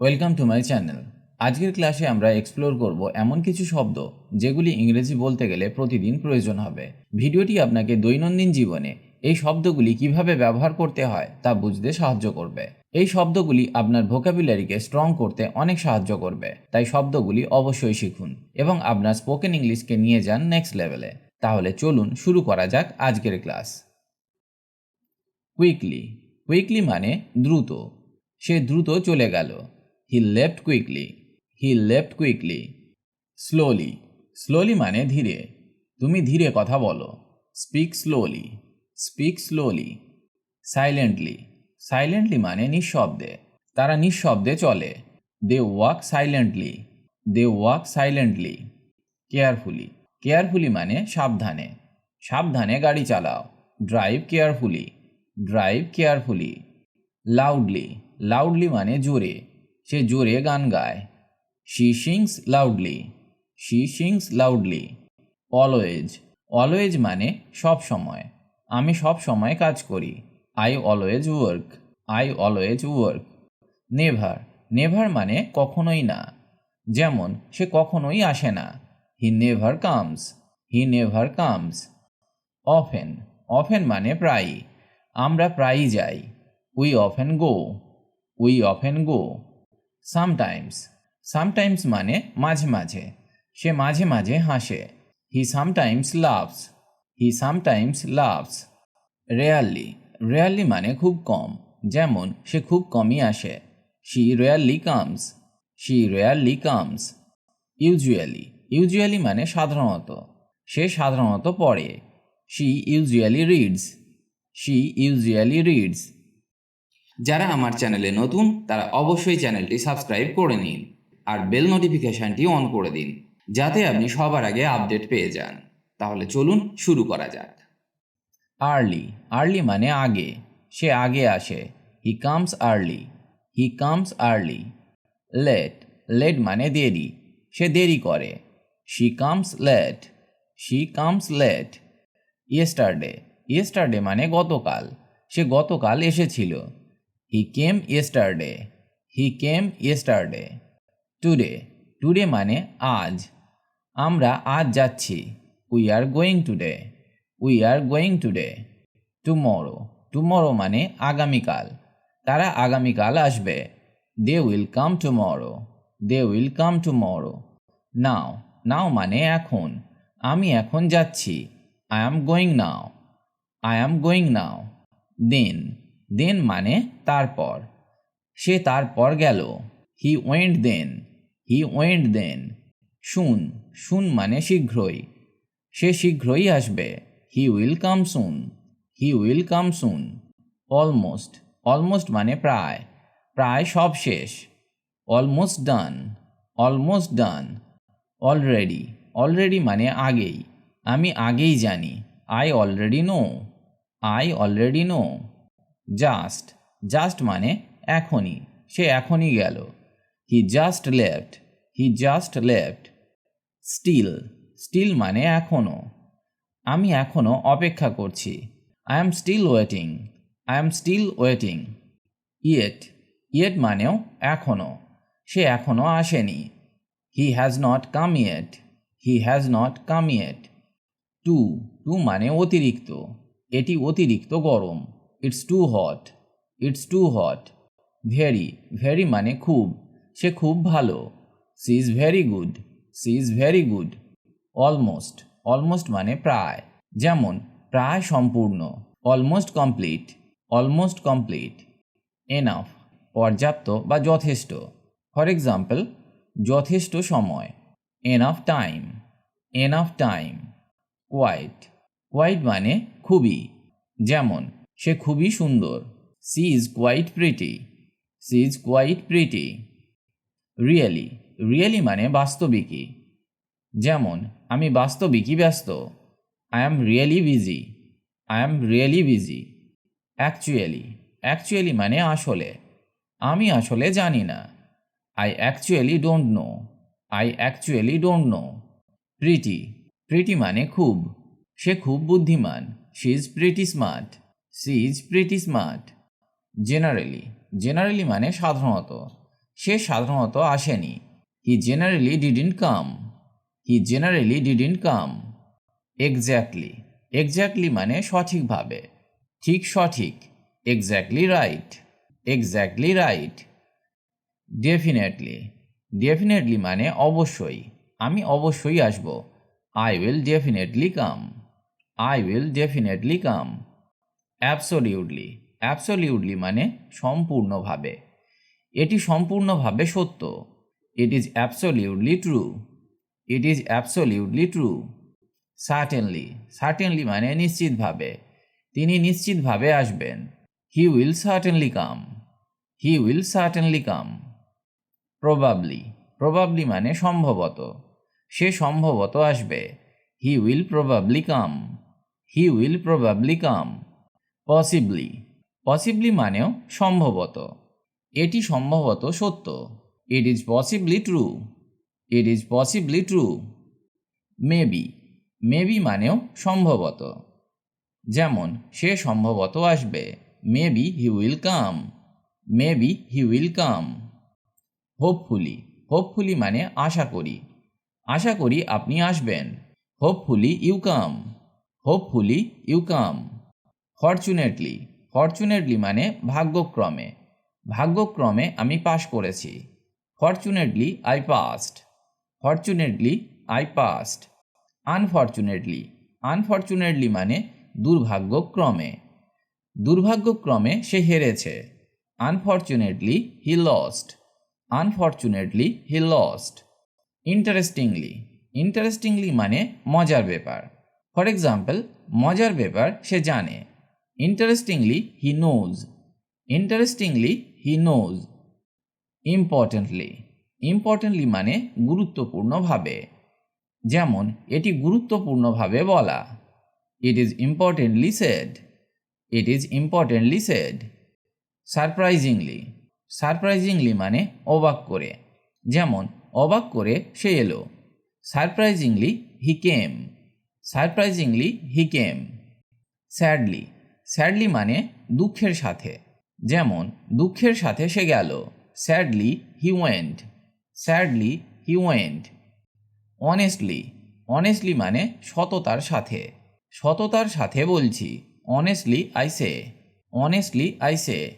Welcome to my channel আজকের ক্লাসে আমরা এক্সপ্লোর করব এমন কিছু শব্দ যেগুলি ইংরেজি বলতে গেলে প্রতিদিন প্রয়োজন হবে। ভিডিওটি আপনাকে দৈনন্দিন জীবনে এই শব্দগুলি কীভাবে ব্যবহার করতে হয় তা বুঝতে সাহায্য করবে। এই শব্দগুলি আপনার ভোকাবুলারিকে স্ট্রং করতে অনেক সাহায্য করবে। তাই শব্দগুলি অবশ্যই শিখুন এবং আপনার স্পোকেন ইংলিশকে নিয়ে যান নেক্সট লেভেলে তাহলে চলুন শুরু করা যাক আজকের ক্লাস কুইকলি কুইকলি মানে দ্রুত। সে দ্রুত চলে গেল। He left quickly he left quickly slowly slowly মানে ধীরে। তুমি ধীরে কথা বলো। Speak slowly speak slowly silently silently মানে নিঃশব্দে। তারা নিঃশব্দে চলে। They walk silently they walk silently carefully carefully মানে সাবধানে। সাবধানে গাড়ি চালাও। Drive carefully drive carefully loudly loudly মানে জোরে। সে জোরে গান গায়। She sings loudly she sings loudly always always মানে সব সময়। আমি সব সময় কাজ করি। I always work I always work never never মানে কখনোই না। যেমন, সে কখনোই আসে না। He never comes he never comes often often মানে প্রায়ই। আমরা প্রায়ই যাই। We often go we often go sometimes sometimes মানে মাঝে মাঝে। সে মাঝে মাঝে হাসে। He sometimes loves he sometimes loves rarely rarely মানে খুব কম। যেমন, সে খুব কমই আসে। She rarely comes she rarely comes usually usually মানে সাধারণত। সে সাধারণত পড়ে। She usually reads she usually reads যারা আমার চ্যানেলে নতুন, তারা অবশ্যই চ্যানেলটি সাবস্ক্রাইব করে নিন আর বেল নোটিফিকেশনটি অন করে দিন, যাতে আপনি সবার আগে আপডেট পেয়ে যান। তাহলে চলুন শুরু করা যাক। আর্লি। আর্লি মানে আগে। সে আগে আসে। He comes early he comes early late late মানে দেরি। সে দেরি করে। She comes late she comes late yesterday yesterday মানে গতকাল। সে গতকাল এসেছিল। He came yesterday he came yesterday today today মানে আজ। আমরা আজ যাচ্ছি। We are going today we are going today tomorrow tomorrow মানে আগামীকাল। তারা আগামীকাল আসবে। They will come tomorrow they will come tomorrow now now মানে এখন। আমি এখন যাচ্ছি। I am going now I am going now then then মানে তারপর। সে তারপর গেল। He went then he went দেন শুন শুন মানে শীঘ্রই। সে শীঘ্রই আসবে। He will come soon he will come soon almost almost মানে প্রায়। প্রায় সব শেষ। Almost done almost done already already মানে আগেই। আমি আগেই জানি। I already know I already know just just মানে এখনই, সে এখনই গেল। He just left he just left still still মানে এখনও আমি এখনও অপেক্ষা করছি। I am still waiting I am still waiting yet yet মানেও এখনও সে এখনও আসেনি। He has not come yet he has not come yet too too মানে অতিরিক্ত। এটি অতিরিক্ত গরম। It's too hot it's too hot very very মানে খুব। সে খুব ভালো। She is very good she is very good almost almost মানে প্রায়। যেমন, প্রায় সম্পূর্ণ। Almost complete almost complete enough পর্যাপ্ত বা যথেষ্ট। ফর এক্সাম্পল যথেষ্ট সময়। Enough time enough time quite quite মানে খুবই। যেমন সে খুবই সুন্দর। She is quite pretty she is quite pretty really really মানে বাস্তবিকই। যেমন, আমি বাস্তবিকই ব্যস্ত। I am really busy I am really busy actually actually মানে আসলে। আমি আসলে জানি না। I actually don't know I actually don't know pretty pretty মানে খুব। সে খুব বুদ্ধিমান। She is pretty smart she is pretty smart. Generally generally মানে সাধারণত। সে সাধারণত আসেনি। He generally didn't come. He generally didn't come. Exactly exactly মানে সঠিকভাবে। ঠিক সঠিক, exactly right exactly right. Definitely definitely মানে অবশ্যই, আমি অবশ্যই আসব। I will definitely come. I will definitely come. Absolutely absolutely মানে সম্পূর্ণভাবে। এটি সম্পূর্ণভাবে সত্য। It is absolutely true it is absolutely true certainly certainly মানে নিশ্চিতভাবে। তিনি নিশ্চিতভাবে আসবেন। He will certainly come he will certainly come probably probably মানে সম্ভবত। সে সম্ভবত আসবে। He will probably come he will probably come possibly possibly মানেও সম্ভবত। এটি সম্ভবত সত্য। It is possibly true it is possibly true maybe maybe মানেও সম্ভবত। যেমন, সে সম্ভবত আসবে। Maybe he will come maybe he will come hopefully hopefully মানে আশা করি। আশা করি আপনি আসবেন। Hopefully you come hopefully you come fortunately fortunately মানে ভাগ্যক্রমে। ভাগ্যক্রমে আমি পাশ করেছি। Fortunately I passed fortunately I passed unfortunately unfortunately মানে দুর্ভাগ্যক্রমে। দুর্ভাগ্যক্রমে সে হেরেছে। Unfortunately he lost unfortunately he lost interestingly interestingly মানে মজার ব্যাপার। ফর এক্সাম্পল মজার ব্যাপার সে জানে। Interestingly he knows interestingly he knows importantly importantly মানে গুরুত্বপূর্ণভাবে। যেমন, এটি গুরুত্বপূর্ণভাবে বলা। It is importantly said it is importantly said surprisingly surprisingly মানে অবাক করে। যেমন, অবাক করে সে এলো। Surprisingly he came surprisingly he came sadly sadly মানে দুঃখের সাথে। যেমন, দুঃখের সাথে সে গেল। Sadly, he went. Sadly, he went. Honestly honestly মানে সততার সাথে। সততার সাথে বলছি, honestly I say. Honestly I say.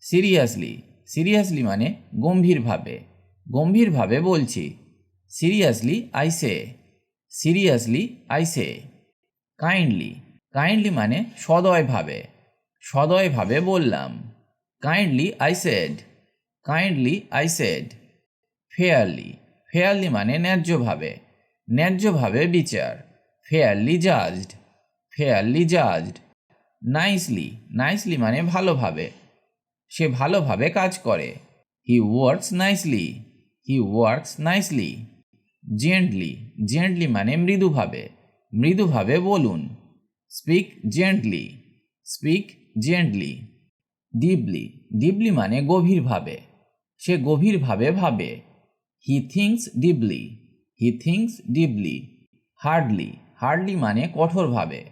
Seriously seriously মানে গম্ভীরভাবে। গম্ভীরভাবে বলছি, seriously I say. Seriously I say. Kindly kindly মানে সদয়ভাবে সদয়ভাবে বললাম। Kindly I said kindly I said fairly fairly মানে ন্যায্যভাবে ন্যায্যভাবে বিচার fairly judged fairly judged nicely nicely মানে ভালোভাবে, সে ভালোভাবে কাজ করে। He works nicely he works nicely gently gently মানে মৃদুভাবে মৃদুভাবে বলুন। Speak gently speak gently deeply deeply মানে গভীরভাবে। সে গভীরভাবে ভাবে। He thinks deeply he thinks deeply hardly hardly মানে কঠোরভাবে।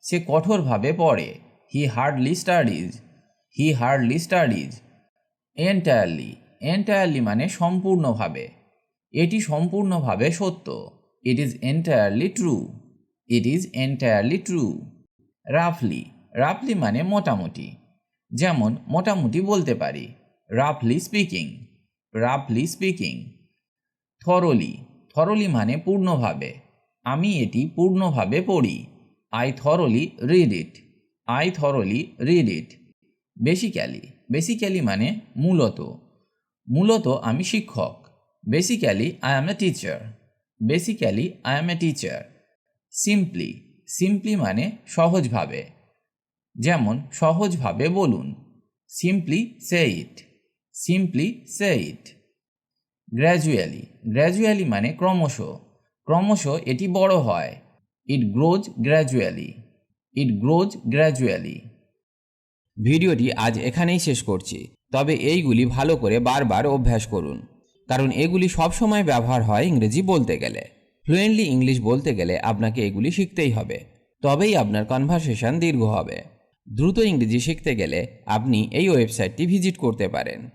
সে কঠোরভাবে পড়ে। He hardly studies he hardly studies entirely entirely মানে সম্পূর্ণভাবে। এটি সম্পূর্ণভাবে সত্য। It is entirely true it is entirely true রাফলি রাফলি মানে মোটামুটি। যেমন, মোটামুটি বলতে পারি। রাফলি স্পিকিং রাফলি স্পিকিং থরলি থরলি মানে পূর্ণভাবে। আমি এটি পূর্ণভাবে পড়ি। I thoroughly read it I thoroughly read it basically basically মানে মূলত। মূলত আমি শিক্ষক। Basically I am a teacher basically I am a teacher simply simply মানে সহজভাবে। যেমন, সহজভাবে বলুন। Simply say it simply say it gradually gradually মানে ক্রমশ। ক্রমশ এটি বড় হয়। It grows gradually it grows gradually ভিডিওটি আজ এখানেই শেষ করছি। তবে এইগুলি ভালো করে বারবার অভ্যাস করুন। কারণ এগুলি সবসময় ব্যবহার হয় ইংরেজি বলতে গেলে। ফ্লুয়েন্টলি ইংলিশ বলতে গেলে আপনাকে এগুলি শিখতেই হবে। তবেই আপনার কনভারসেশন দীর্ঘ হবে। দ্রুত ইংরেজি শিখতে গেলে আপনি এই ওয়েবসাইটটি ভিজিট করতে পারেন।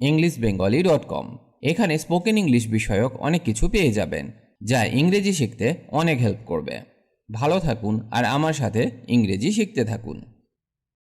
ইংলিশ বেঙ্গলি ডট কম এখানে স্পোকেন ইংলিশ বিষয়ক অনেক কিছু পেয়ে যাবেন, যা ইংরেজি শিখতে অনেক হেল্প করবে। ভালো থাকুন আর আমার সাথে ইংরেজি শিখতে থাকুন।